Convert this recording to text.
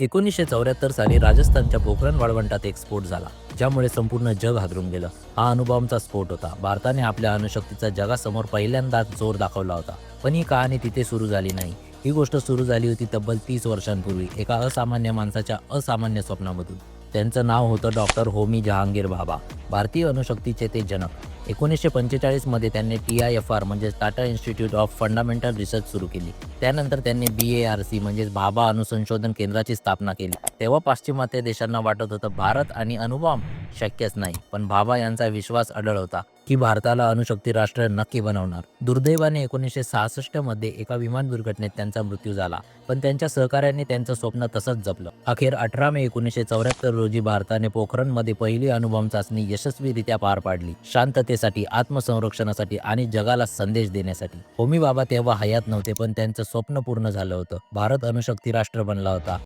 एकोणीसशे चौऱ्याहत्तर साली राजस्थानच्या पोखरण वाळवंटात एक स्फोट झाला ज्यामुळे संपूर्ण जग हादरून गेलं. हा अणुबॉम्बचा स्फोट होता. भारताने आपल्या अणुशक्तीचा जगासमोर पहिल्यांदाच जोर दाखवला होता पण ही कहाणी तिथे सुरू झाली नाही. ही गोष्ट सुरू झाली होती तब्बल तीस वर्षांपूर्वी एका असामान्य माणसाच्या असामान्य स्वप्नामधून. त्यांचं नाव होतं डॉक्टर होमी जहांगीर बाबा. भारतीय अणुशक्तीचे ते जनक. एकोणीसशे पंचेचाळीसमध्ये त्यांनी टी आय एफ आर म्हणजे Tata institute of fundamental research सुरू केली. त्यानंतर त्यांनी बी ए आर सी म्हणजेच भाभा अणुसंशोधन केंद्राची स्थापना केली. तेव्हा पाश्चिमात्य देशांना वाटत होतं भारत आणि अणुबॉम्ब शक्यच नाही. पण भाभा यांचा विश्वास अडळ होता की भारताला अणुशक्ती राष्ट्र नक्की बनवणार. दुर्दैवाने एकोणीसशे सहासष्टमध्ये एका विमान दुर्घटनेत त्यांचा मृत्यू झाला. पण त्यांच्या सहकाऱ्यांनी त्यांचं स्वप्न तसंच जपलं. अखेर अठरा मे एकोणीसशे चौऱ्याहत्तर रोजी भारताने पोखरणमध्ये पहिली अनुभव चाचणी यशस्वीरित्या पार पाडली. शांततेसाठी आत्मसंरक्षणासाठी आणि जगाला संदेश देण्यासाठी. होमी बाबा तेव्हा हयात नव्हते पण त्यांचं स्वप्न पूर्ण झालं होतं. भारत अणुशक्ती राष्ट्र बनला होता.